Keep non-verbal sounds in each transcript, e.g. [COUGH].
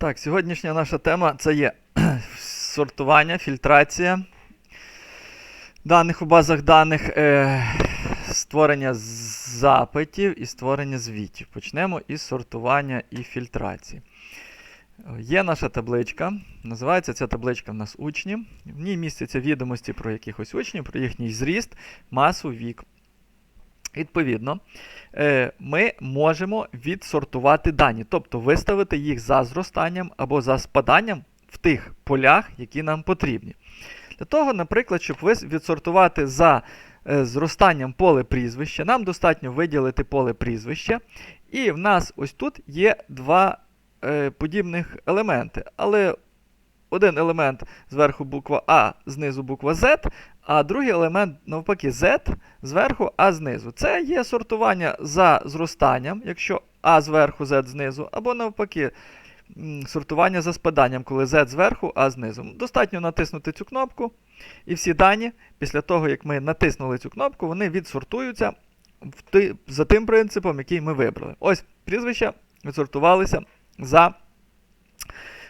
Так, сьогоднішня наша тема це є [CLEARS THROAT] сортування, фільтрація даних у базах даних, е, створення запитів і створення звітів. Почнемо із сортування і фільтрації. Є наша табличка. Називається ця табличка в нас учні. В ній містяться відомості про якихось учнів, про їхній зріст, масу, вік. Відповідно, е, ми можемо відсортувати дані, тобто виставити їх за зростанням або за спаданням в тих полях, які нам потрібні. Для того, наприклад, щоб відсортувати за е, зростанням поле прізвища, нам достатньо виділити поле прізвища. І в нас ось тут є два е, подібних елементи. Але один елемент зверху буква А, знизу буква Z, а другий елемент, навпаки, Z зверху, А знизу. Це є сортування за зростанням, якщо А зверху, Z знизу, або навпаки, сортування за спаданням, коли Z зверху, А знизу. Достатньо натиснути цю кнопку, і всі дані, після того, як ми натиснули цю кнопку, вони відсортуються за тим принципом, який ми вибрали. Ось прізвища відсортувалися за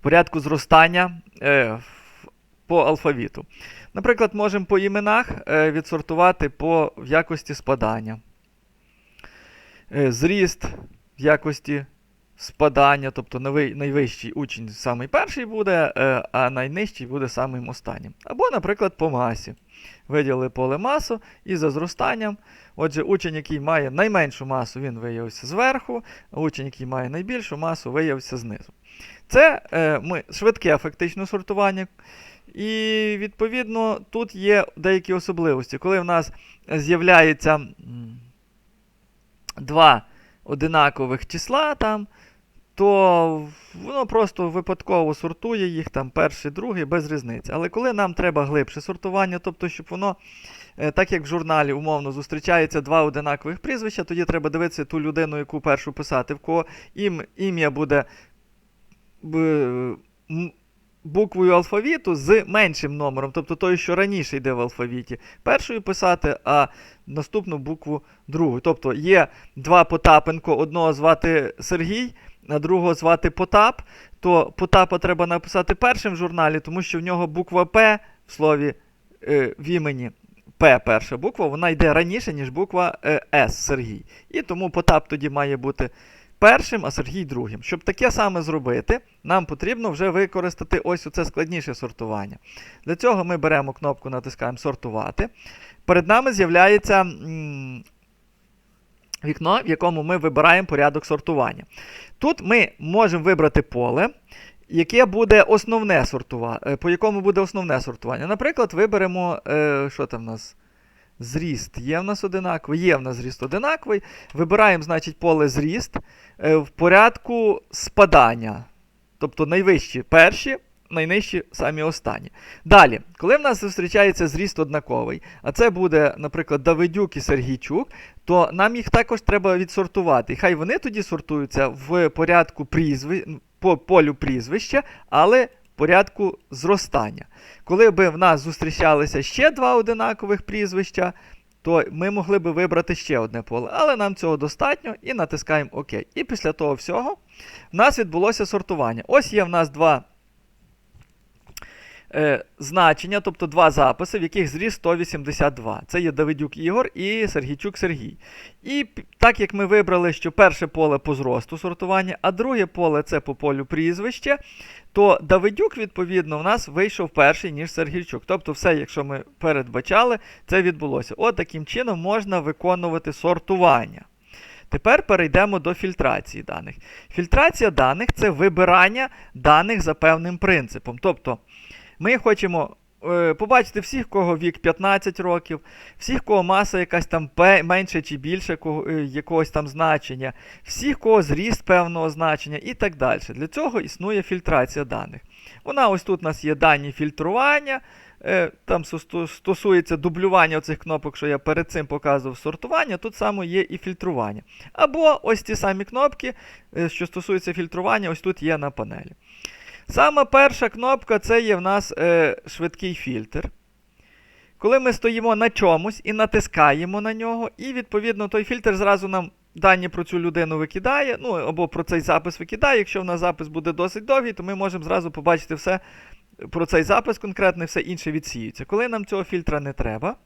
порядку зростання е, по алфавіту. Наприклад, можемо по іменах е, відсортувати по в якості спадання. Е, зріст в якості спадання, тобто найвищий учень самий перший буде, е, а найнижчий буде самим останнім. Або, наприклад, по масі. Виділили поле масу і за зростанням. Отже, учень, який має найменшу масу, він виявився зверху, а учень, який має найбільшу масу, виявився знизу. Це е, ми, швидке фактично сортування. І, відповідно, тут є деякі особливості. Коли в нас з'являється два одинакових числа, там, то воно просто випадково сортує їх, там перший, другий, без різниці. Але коли нам треба глибше сортування, тобто, щоб воно, е, так як в журналі умовно зустрічається два одинакових прізвища, тоді треба дивитися ту людину, яку першу писати, в кого ім, ім'я буде буквою алфавіту з меншим номером, тобто той, що раніше йде в алфавіті, першою писати, а наступну букву другу. Тобто є два Потапенко, одного звати Сергій, а другого звати Потап, то Потапа треба написати першим в журналі, тому що в нього буква П в слові е, в імені. П перша буква, вона йде раніше, ніж буква е, С Сергій. І тому Потап тоді має бути першим, а Сергій другим. Щоб таке саме зробити, нам потрібно вже використати ось оце складніше сортування. Для цього ми беремо кнопку, натискаємо Сортувати. Перед нами з'являється вікно, в якому ми вибираємо порядок сортування. Тут ми можемо вибрати поле. Яке буде основне сортування, е, по якому буде основне сортування. Наприклад, виберемо, е, що там в нас? Зріст є в нас одинаковий, є в нас зріст одинаковий. Вибираємо, значить, поле зріст е, в порядку спадання. Тобто найвищі перші, найнижчі самі останні. Далі, коли в нас зустрічається зріст однаковий, а це буде, наприклад, Давидюк і Сергійчук, то нам їх також треба відсортувати. І хай вони тоді сортуються в порядку прізви... по полю прізвища, але порядку зростання. Коли б в нас зустрічалися ще два одинакових прізвища, то ми могли б вибрати ще одне поле. Але нам цього достатньо і натискаємо ОК. І після того всього в нас відбулося сортування. Ось є в нас два е, значення, тобто два записи, в яких зріс 182. Це є Давидюк Ігор і Сергійчук Сергій. І так як ми вибрали, що перше поле по зросту сортування, а друге поле це по полю прізвище, то Давидюк, відповідно, у нас вийшов перший, ніж Сергійчук. Тобто, все, якщо ми передбачали, це відбулося. От таким чином можна виконувати сортування. Тепер перейдемо до фільтрації даних. Фільтрація даних це вибирання даних за певним принципом. Тобто, ми хочемо е, побачити всіх, кого вік 15 років, всіх, кого маса якась там менше чи більше кого, е, якогось там значення, всіх, кого зріст певного значення і так далі. Для цього існує фільтрація даних. Вона ось тут у нас є дані фільтрування. Е, там стосується дублювання цих кнопок, що я перед цим показував сортування, тут саме є і фільтрування. Або ось ті самі кнопки, е, що стосуються фільтрування, ось тут є на панелі. Сама перша кнопка це є в нас е, швидкий фільтр. Коли ми стоїмо на чомусь і натискаємо на нього, і, відповідно, той фільтр зразу нам дані про цю людину викидає, ну або про цей запис викидає. Якщо в нас запис буде досить довгий, то ми можемо зразу побачити все про цей запис конкретно, і все інше відсіюється. Коли нам цього фільтра не треба,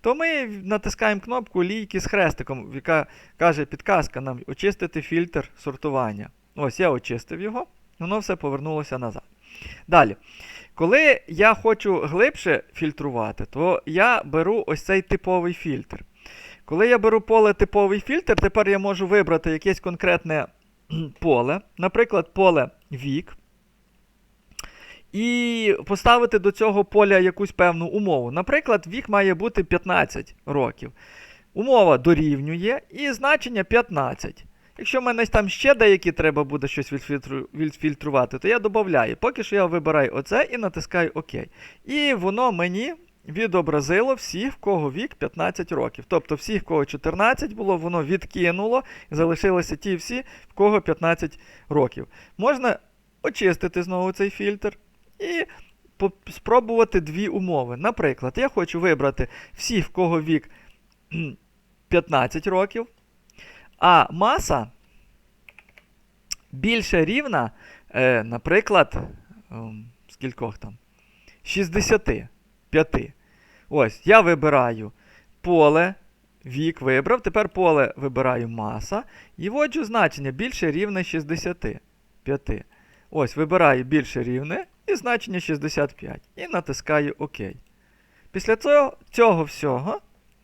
то ми натискаємо кнопку лійки з хрестиком, яка каже підказка нам очистити фільтр сортування. Ось я очистив його, воно все повернулося назад. Далі. Коли я хочу глибше фільтрувати, то я беру ось цей типовий фільтр. Коли я беру поле типовий фільтр, тепер я можу вибрати якесь конкретне [CLEARS THROAT] поле, наприклад, поле вік, і поставити до цього поля якусь певну умову. Наприклад, вік має бути 15 років. Умова дорівнює і значення 15. Якщо в мене там ще деякі треба буде щось відфільтру- відфільтрувати, то я додаю. Поки що я вибираю оце і натискаю ОК. І воно мені відобразило всіх, в кого вік 15 років. Тобто всіх, в кого 14 було, воно відкинуло і залишилися ті всі, в кого 15 років. Можна очистити знову цей фільтр і спробувати дві умови. Наприклад, я хочу вибрати всіх, в кого вік 15 років, а маса більше рівна, е, наприклад, ем, скількох там? 65. Ось, я вибираю поле, вік вибрав, тепер поле вибираю маса і вводжу значення більше рівне 65. Ось, вибираю більше рівне і значення 65. І натискаю ОК. Після цього, цього всього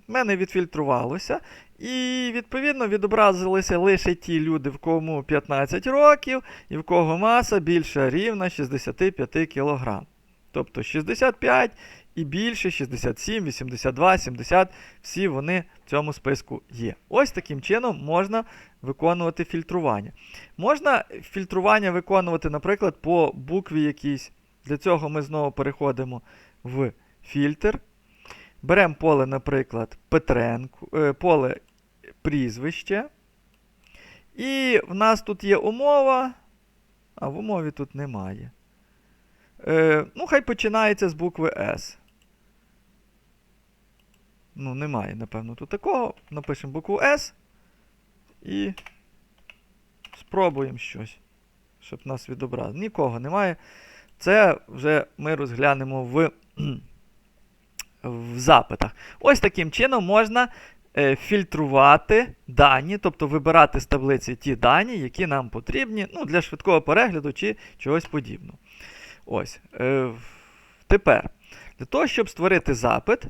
в мене відфільтрувалося. І, відповідно, відобразилися лише ті люди, в кому 15 років, і в кого маса більша рівна 65 кг. Тобто 65 і більше, 67, 82, 70, всі вони в цьому списку є. Ось таким чином можна виконувати фільтрування. Можна фільтрування виконувати, наприклад, по букві якійсь. Для цього ми знову переходимо в фільтр. Беремо поле, наприклад, Петренко, е, поле прізвище. І в нас тут є умова. А в умові тут немає. Е, ну, хай починається з букви С. Ну, немає, напевно, тут такого. Напишемо букву С. І спробуємо щось, щоб нас відобразило. Нікого немає. Це вже ми розглянемо в, в запитах. Ось таким чином можна е, фільтрувати дані, тобто вибирати з таблиці ті дані, які нам потрібні ну, для швидкого перегляду чи чогось подібного. Ось. Е, тепер, для того, щоб створити запит,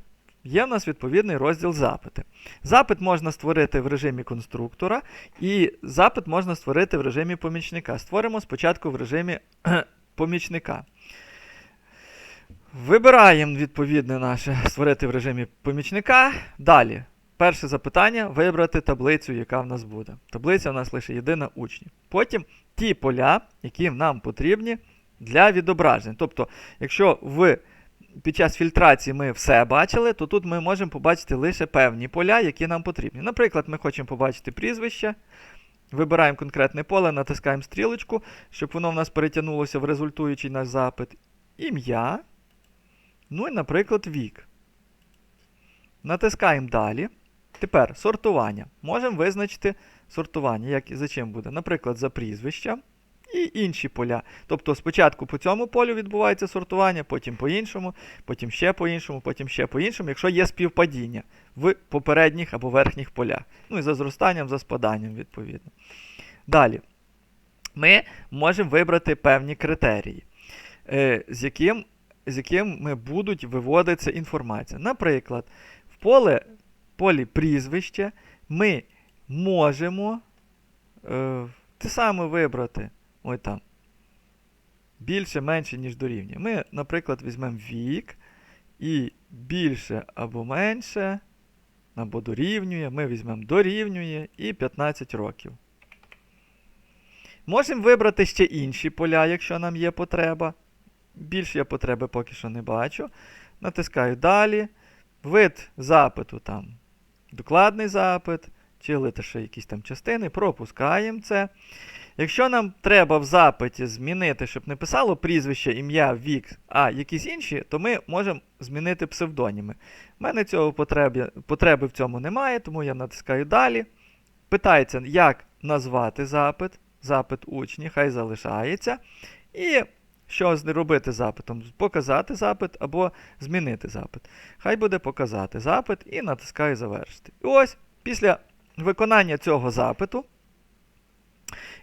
є в нас відповідний розділ запити. Запит можна створити в режимі конструктора, і запит можна створити в режимі помічника. Створимо спочатку в режимі [CLEARS THROAT] помічника. Вибираємо відповідне наше створити в режимі помічника. Далі. Перше запитання вибрати таблицю, яка в нас буде. Таблиця в нас лише єдина учнів. Потім ті поля, які нам потрібні для відображення. Тобто, якщо в, під час фільтрації ми все бачили, то тут ми можемо побачити лише певні поля, які нам потрібні. Наприклад, ми хочемо побачити прізвище. Вибираємо конкретне поле, натискаємо стрілочку, щоб воно в нас перетягнулося в результуючий наш запит. Ім'я. Ну і, наприклад, вік. Натискаємо далі. Тепер сортування. Можемо визначити сортування. Як, за чим буде? Наприклад, за прізвища і інші поля. Тобто спочатку по цьому полю відбувається сортування, потім по іншому, потім ще по іншому, потім ще по іншому, якщо є співпадіння в попередніх або верхніх полях. Ну і за зростанням, за спаданням, відповідно. Далі. Ми можемо вибрати певні критерії, е, з яким, з якими будуть виводитися інформація. Наприклад, в поле, полі прізвище ми можемо е, те саме вибрати. Ой там. Більше, менше, ніж дорівнює. Ми, наприклад, візьмемо вік і більше або менше, або дорівнює. Ми візьмемо дорівнює і 15 років. Можемо вибрати ще інші поля, якщо нам є потреба. Більше я потреби поки що не бачу. Натискаю далі. Вид запиту там. Докладний запит, чи лише якісь там частини, пропускаємо це. Якщо нам треба в запиті змінити, щоб не писало прізвище, ім'я, вік, а якісь інші, то ми можемо змінити псевдоніми. У мене цього потреби, потреби в цьому немає, тому я натискаю далі. питається, як назвати запит, запит учні, хай залишається. І що з- робити запитом? Показати запит або змінити запит. Хай буде показати запит і натискаю завершити. І ось після виконання цього запиту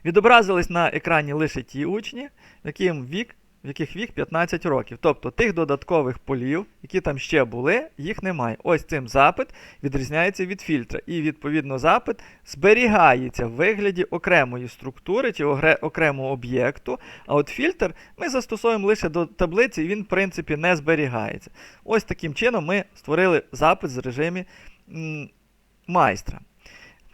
відобразились на екрані лише ті учні, яким вік, в яких вік 15 років. Тобто тих додаткових полів, які там ще були, їх немає. Ось цим запит відрізняється від фільтра. І, відповідно, запит зберігається в вигляді окремої структури чи окремого об'єкту. А от фільтр ми застосовуємо лише до таблиці, і він, в принципі, не зберігається. Ось таким чином ми створили запит з режимі м, майстра.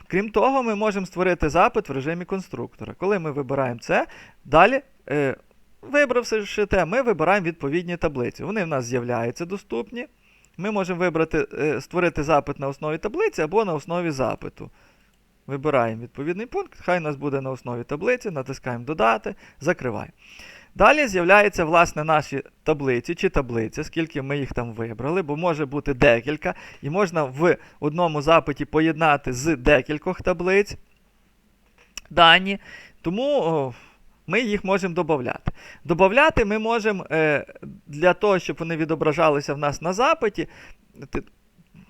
Крім того, ми можемо створити запит в режимі конструктора. Коли ми вибираємо це, далі, е, вибравши те, ми вибираємо відповідні таблиці. Вони в нас з'являються доступні. Ми можемо вибрати, е, створити запит на основі таблиці або на основі запиту. Вибираємо відповідний пункт, хай у нас буде на основі таблиці, натискаємо Додати, закриваємо. Далі з'являються, власне, наші таблиці чи таблиця, скільки ми їх там вибрали, бо може бути декілька, і можна в одному запиті поєднати з декількох таблиць дані. Тому ми їх можемо додати. Добавляти ми можемо е, для того, щоб вони відображалися в нас на запиті.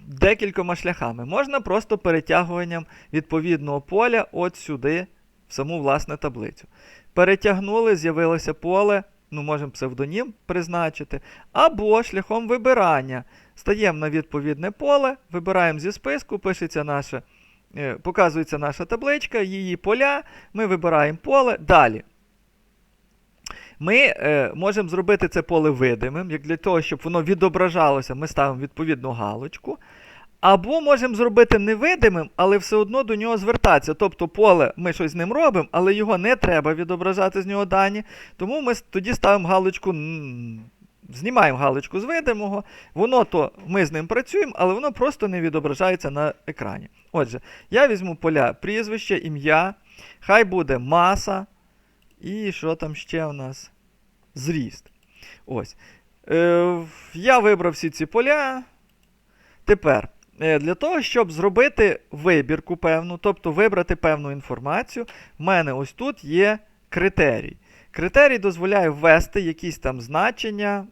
Декількома шляхами. Можна просто перетягуванням відповідного поля от сюди, в саму власне таблицю. Перетягнули, з'явилося поле, ну, можемо псевдонім призначити, або шляхом вибирання. Стаємо на відповідне поле, вибираємо зі списку, пишеться наша, е, показується наша табличка, її поля, ми вибираємо поле. Далі. Ми е, можемо зробити це поле видимим, як для того, щоб воно відображалося, ми ставимо відповідну галочку. Або можемо зробити невидимим, але все одно до нього звертатися. Тобто поле ми щось з ним робимо, але його не треба відображати з нього дані. Тому ми тоді ставимо галочку, знімаємо галочку з видимого. Воно то ми з ним працюємо, але воно просто не відображається на екрані. Отже, я візьму поля прізвище, ім'я, хай буде маса. І що там ще у нас? Зріст. Ось. Е, я вибрав всі ці поля. Тепер, е, для того, щоб зробити вибірку певну, тобто вибрати певну інформацію, в мене ось тут є критерій. Критерій дозволяє ввести якісь там значення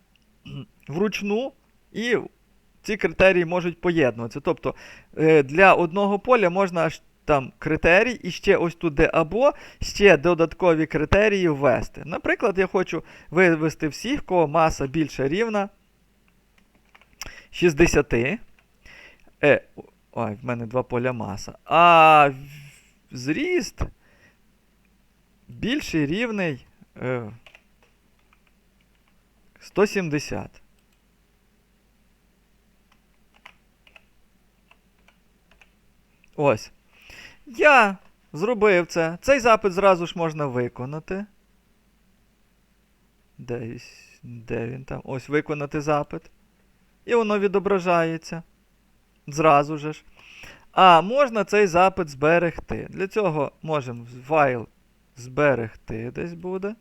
вручну, і ці критерії можуть поєднуватися. Тобто е, для одного поля можна аж там критерій, і ще ось тут де або ще додаткові критерії ввести. Наприклад, я хочу вивести всіх, кого маса більша рівна 60. Е, ой, в мене два поля маса. А зріст більший рівний е, 170. Ось. Я зробив це. Цей запит зразу ж можна виконати. Десь, де він там? Ось виконати запит. І воно відображається. Зразу же ж. А можна цей запит зберегти. Для цього можемо файл зберегти десь буде.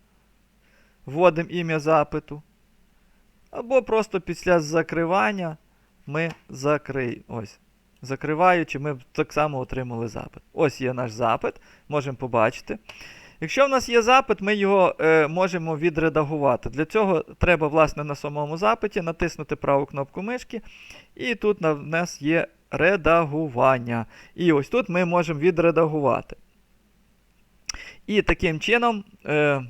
Вводимо ім'я запиту. Або просто після закривання ми закриємо. Ось. Закриваючи, ми так само отримали запит. Ось є наш запит, можемо побачити. Якщо в нас є запит, ми його е, можемо відредагувати. Для цього треба, власне, на самому запиті натиснути праву кнопку мишки, і тут в нас є редагування. І ось тут ми можемо відредагувати. І таким чином е,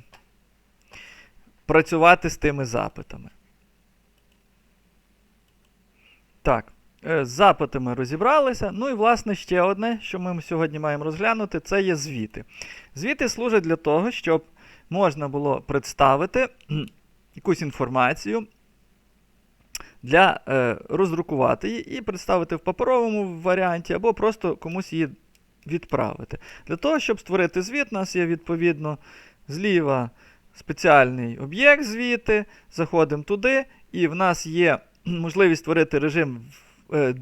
працювати з тими запитами. Так. Е, З запитами розібралися. Ну і, власне, ще одне, що ми сьогодні маємо розглянути, це є звіти. Звіти служать для того, щоб можна було представити якусь інформацію для е, роздрукувати її і представити в паперовому варіанті, або просто комусь її відправити. Для того, щоб створити звіт, у нас є відповідно зліва спеціальний об'єкт звіти. Заходимо туди, і в нас є можливість створити режим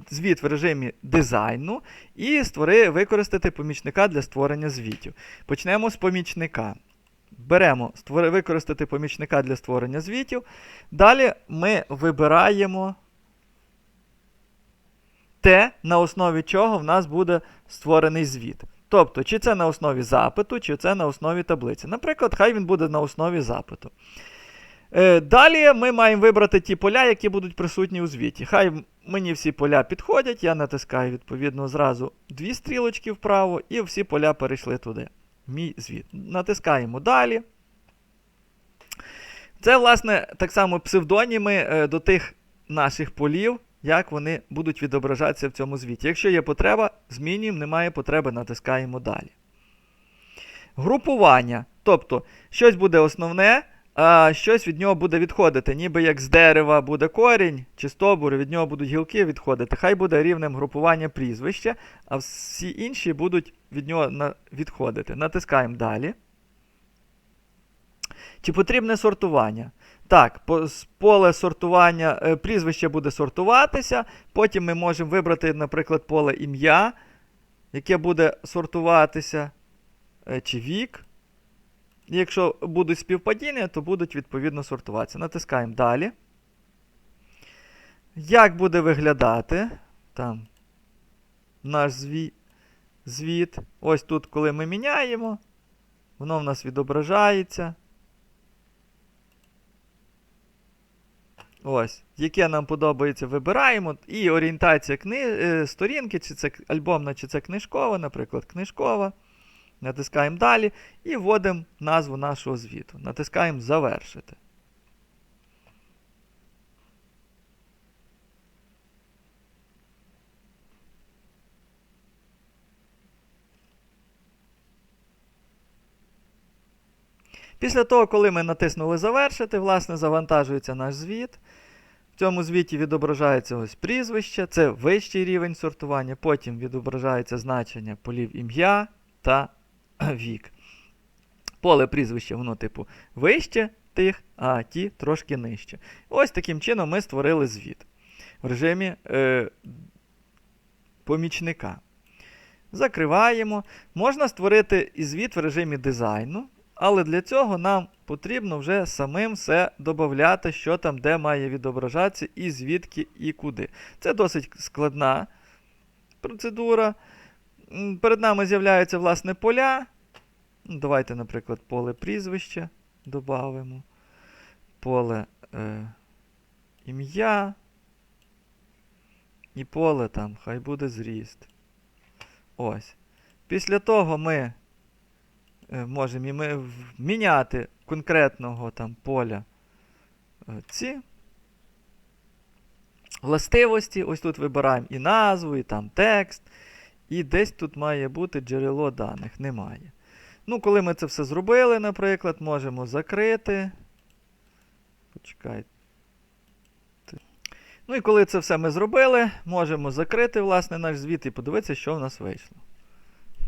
звіт в режимі дизайну і створи, використати помічника для створення звітів. Почнемо з помічника. Беремо створи, використати помічника для створення звітів. Далі ми вибираємо те, на основі чого в нас буде створений звіт. Тобто, чи це на основі запиту, чи це на основі таблиці. Наприклад, хай він буде на основі запиту. Е, Далі ми маємо вибрати ті поля, які будуть присутні у звіті. Хай мені всі поля підходять, я натискаю відповідно зразу дві стрілочки вправо, і всі поля перейшли туди. Мій звіт. Натискаємо далі. Це, власне, так само псевдоніми е, до тих наших полів, як вони будуть відображатися в цьому звіті. Якщо є потреба, змінюємо, немає потреби, натискаємо далі. Групування. Тобто, щось буде основне, а щось від нього буде відходити. Ніби як з дерева буде корінь чи стовбур, від нього будуть гілки відходити. Хай буде рівнем групування прізвища, а всі інші будуть від нього відходити. Натискаємо далі. Чи потрібне сортування? Так, поле сортування, е, прізвище буде сортуватися. Потім ми можемо вибрати, наприклад, поле ім'я, яке буде сортуватися, е, чи вік. Якщо будуть співпадіння, то будуть відповідно сортуватися. Натискаємо далі. Як буде виглядати там наш зві... звіт? Ось тут, коли ми міняємо, воно в нас відображається. Ось, яке нам подобається, вибираємо. І орієнтація кни... е, сторінки, чи це альбомна, чи це книжкова, наприклад, книжкова. Натискаємо далі і вводимо назву нашого звіту. Натискаємо Завершити. Після того, коли ми натиснули Завершити, власне, завантажується наш звіт. В цьому звіті відображається ось прізвище, це вищий рівень сортування. Потім відображається значення полів ім'я та [CLEARS THROAT] вік. Поле прізвище, воно, типу, вище тих, а ті трошки нижче. Ось таким чином ми створили звіт в режимі е, помічника. Закриваємо. Можна створити і звіт в режимі дизайну, але для цього нам потрібно вже самим все додати, що там, де має відображатися, і звідки, і куди. Це досить складна процедура. Перед нами з'являються власне поля. Ну, Давайте, наприклад, поле прізвище додамо. Поле е, ім'я. І поле там, хай буде зріст. Ось. Після того ми е, можемо і ми міняти конкретного там поля е, ці властивості. Ось тут вибираємо і назву, і там текст. І десь тут має бути джерело даних. Немає. Ну, коли ми це все зробили, наприклад, можемо закрити. Почекайте. Ну і коли це все ми зробили, можемо закрити власне наш звіт і подивитися, що в нас вийшло.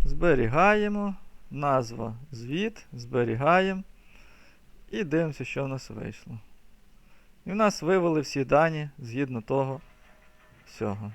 Зберігаємо. Назва звіт, зберігаємо. І дивимося, що в нас вийшло. І в нас вивели всі дані згідно того всього.